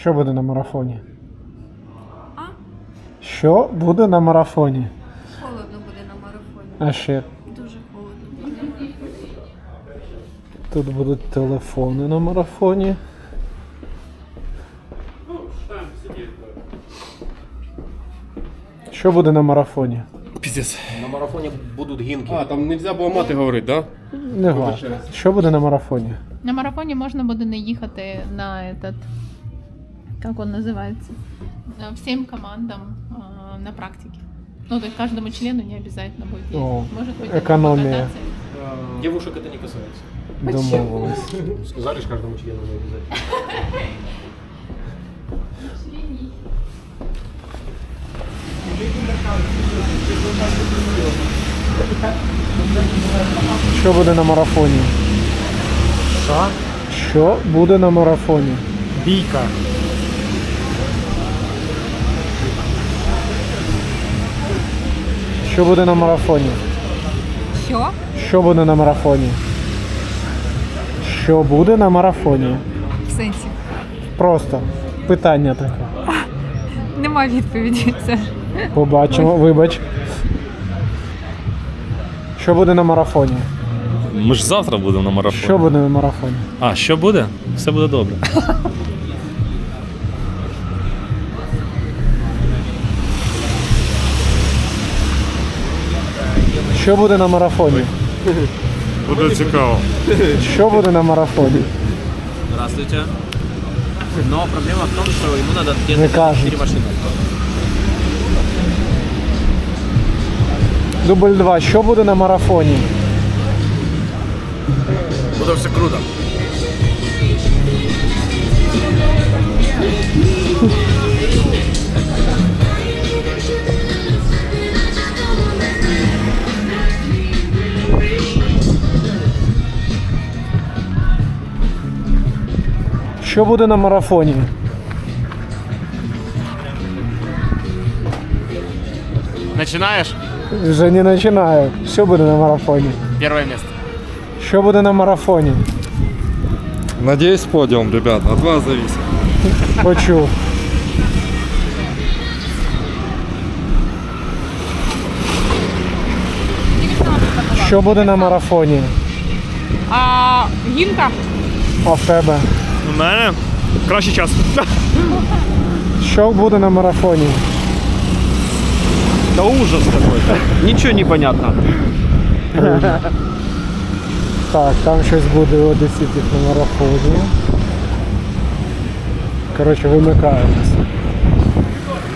Що буде на марафоні? А? Що буде на марафоні? Холодно буде на марафоні. А ще Дуже холодно буде. тут будуть телефони на марафоні. Що буде на марафоні? Пиздец. На марафоне будут гинки. А, там нельзя було мати говорити, да? Не важливо. Що буде на марафоні? На марафоні можна буде не їхати на этот, как он называется, Э, всем командам э, на практике. Ну, то есть каждому члену не обязательно будет ездить. О, Может быть, экономия. это ротация. Девушек это не касается. Домовились. Сказали же каждому члену не обязательно. Що буде на марафоні? Що? Що буде на марафоні? Бійка. Що буде на марафоні? Що? Що буде на марафоні? Що буде на марафоні? В сенсі? Просто питання таке. Нема відповіді. Це Побачимо, вибач. Що буде на марафоні? Ми ж завтра будемо на марафоні. Що буде на марафоні? А, що буде? Все буде добре. Що буде на марафоні? Буде цікаво. Що буде на марафоні? Здравствуйте. Но проблема в том, что ему надо Не где-то кажут. 4 машины. Дубль 2. Що буде на марафоні? Буде все круто. Що буде на марафоні? Начинаешь? Вже не починаю. Що буде на марафоні? Первое место. Що буде на марафоні? Надеюсь, подиум, ребят, от вас зависит. Почув. Що буде на марафоні? А гінка? А в тебе? У мене кращий час. Що буде на марафоні? Та ужас какой-то. Ничего не понятно. Так, там щось буде у одеситів на марафоні. Коротше, вимикаємося.